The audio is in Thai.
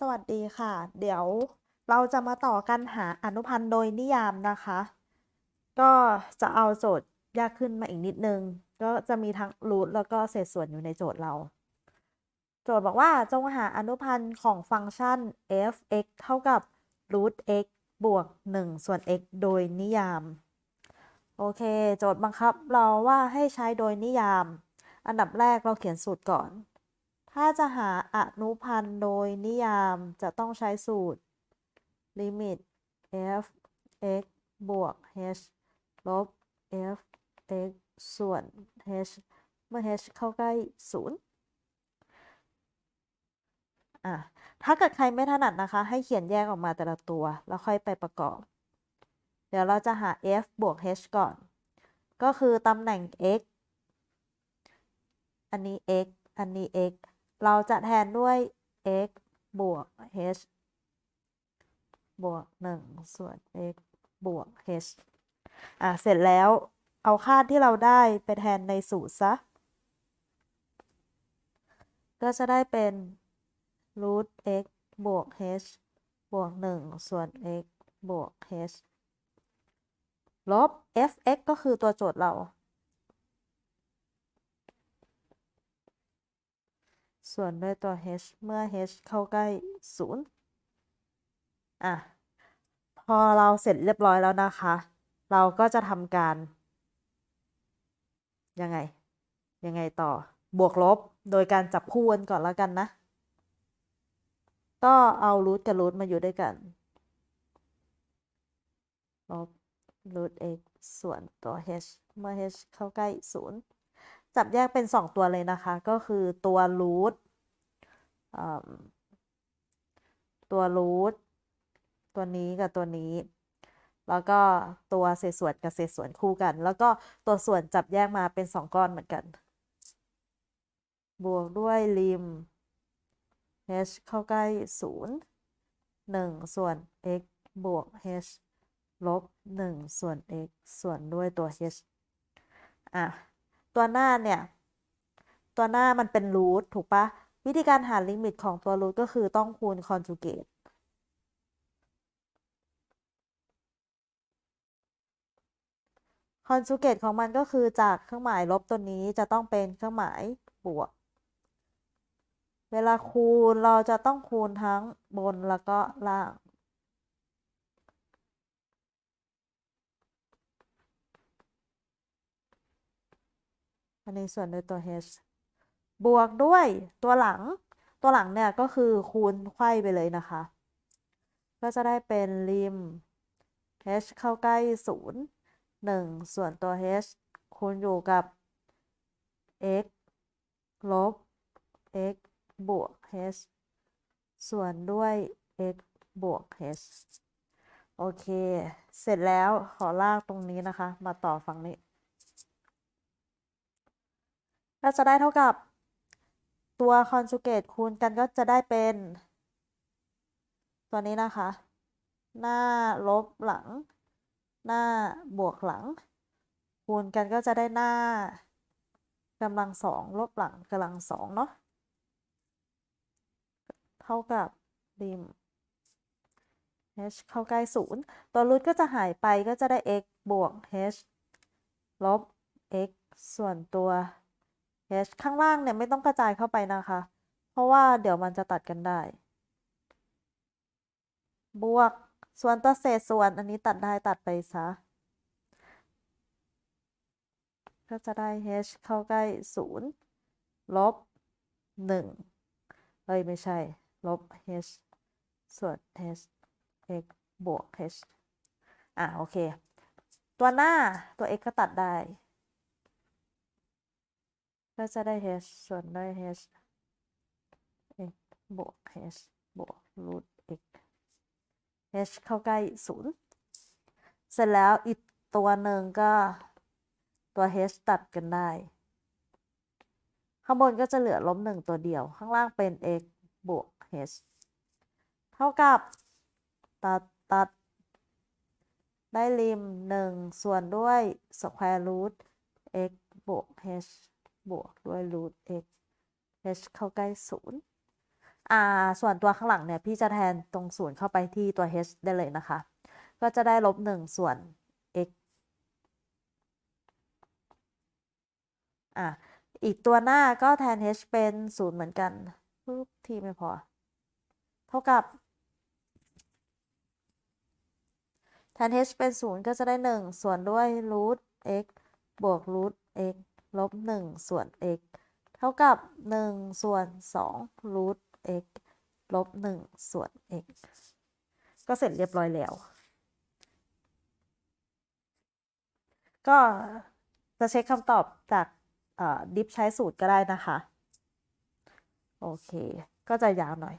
สวัสดีค่ะ เดี๋ยวเราจะมาต่อกันหาอนุพันธ์โดยนิยามนะคะ ก็จะเอาโจทย์ยากขึ้นมาอีกนิดนึง ก็จะมีทั้งรูทแล้วก็เศษส่วนอยู่ในโจทย์เรา โจทย์บอกว่าจงหาอนุพันธ์ของฟังก์ชัน f(x) เท่ากับ root x บวก 1 ส่วน x โดยนิยาม โอเค โจทย์บังคับเราว่าให้ใช้โดยนิยาม อันดับแรกเราเขียนสูตรก่อน ถ้าจะหาอนุพันธ์โดยนิยามจะต้องใช้สูตรลิมิต f x บวก h ลบ f x ส่วน h เมื่อ h เข้าใกล้ 0 อะ ถ้าเกิดใครไม่ถนัดนะคะ ให้เขียนแยกออกมาแต่ละตัว แล้วค่อยไปประกอบ เดี๋ยวเราจะหา f บวก h ก่อน ก็คือตำแหน่ง x อันนี้ x อันนี้ x เราจะแทนด้วย x บวก h บวก 1 ส่วน x บวก h อะ เสร็จแล้วเอาค่าที่เราได้ไปแทนในสูตรซะ ก็จะได้เป็น root x บวก h บวก 1 ส่วน x บวก h ลบ fx ก็คือตัวโจทย์เรา ส่วนด้วยตัว h เมื่อ h เข้าใกล้ 0 อะ พอเราเสร็จเรียบร้อยแล้วนะคะ เราก็จะทำการ ยังไง ยังไงต่อ บวกลบ โดยการจับคู่กันก่อนแล้วกันนะ ก็เอารูทกับรูทมาอยู่ด้วยกัน ลบรูท x ส่วนตัว h เมื่อ h เข้าใกล้ 0 จับแยกเป็น 2 ตัวเลยนะคะ ก็คือตัวรูทตัวรูทตัวนี้กับตัวนี้ แล้วก็ตัวเศษส่วนกับเศษส่วนคู่กัน แล้วก็ตัวส่วนจับแยกมาเป็น 2 ก้อนเหมือนกัน บวกด้วยริม h เข้าใกล้ 0 1 ส่วน x บวก h ลบ 1 ส่วน x ส่วนด้วยตัว h อะ ตัวหน้าเนี่ย ตัวหน้ามันเป็นรูทถูกปะวิธีการหาลิมิตของตัวรูทก็คือต้องคูณคอนจูเกตคอนจูเกตของมันก็คือจากเครื่องหมายลบตัวนี้จะต้องเป็นเครื่องหมายบวก เวลาคูณเราจะต้องคูณทั้งบนแล้วก็ล่าง อันนี้ส่วนด้วยตัว h บวกด้วยตัวหลัง ตัวหลังเนี่ยก็คือคูณไขว้ไปเลยนะคะ ก็จะได้เป็นริม h เข้าใกล้ 0 1 ส่วนตัว h คูณอยู่กับ x ลบ x บวก h ส่วนด้วย x บวก h โอเค เสร็จแล้วขอลากตรงนี้นะคะ มาต่อฝั่งนี้ ก็จะได้เท่ากับตัวคอนจูเกตคูณกันก็จะได้เป็น ตัวนี้นะคะ หน้าลบหลัง หน้าบวกหลัง คูณกันก็จะได้หน้ากำลังสองลบหลังกำลังสองเนาะเท่ากับริม h เข้าใกล้ศูนย์ตัวรูทก็จะหายไปก็จะได้ x บวก h ลบ x ส่วนตัว h ข้างล่างเนี่ยไม่ต้องกระจายเข้าไปนะคะ เพราะว่าเดี๋ยวมันจะตัดกันได้ บวกส่วนตัวเศษส่วนอันนี้ตัดได้ตัดไปซะ ก็จะได้ h เข้าใกล้ 0 ลบ 1 เอ้ย ไม่ใช่ ลบ h ส่วน h x บวก h อะ โอเค ตัวหน้าตัว x ก็ตัดได้ ก็จะได้ h ส่วนด้วย h x บวก h บวก root x h เข้าใกล้0เสร็จแล้วอีกตัวหนึ่งก็ตัว h ตัดกันได้ ข้างบนก็จะเหลือลบหนึ่งตัวเดียว ข้างล่างเป็น x บวก h เท่ากับ ตัดตัด ได้ริม 1 ส่วนด้วย square root x บวก h บวกด้วย root x h เข้าใกล้0อ่าส่วนตัวข้างหลังเนี่ย พี่จะแทนตรงศูนย์เข้าไปที่ตัว h ได้เลยนะคะ ก็จะได้ลบหนึ่งส่วน x อะอีกตัวหน้าก็แทน h เป็นศูนย์เหมือนกันปุ๊บทีไม่พอ เท่ากับ แทน h เป็นศูนย์ก็จะได้หนึ่งส่วนด้วยรูท x บวกรูท x ลบหนึ่งส่วน x เท่ากับหนึ่งส่วนสองรูท x ลบหนึ่งส่วน x ก็เสร็จเรียบร้อยแล้ว ก็จะเช็คคำตอบจากดิฟใช้สูตรก็ได้นะคะ โอเค ก็จะยาวหน่อย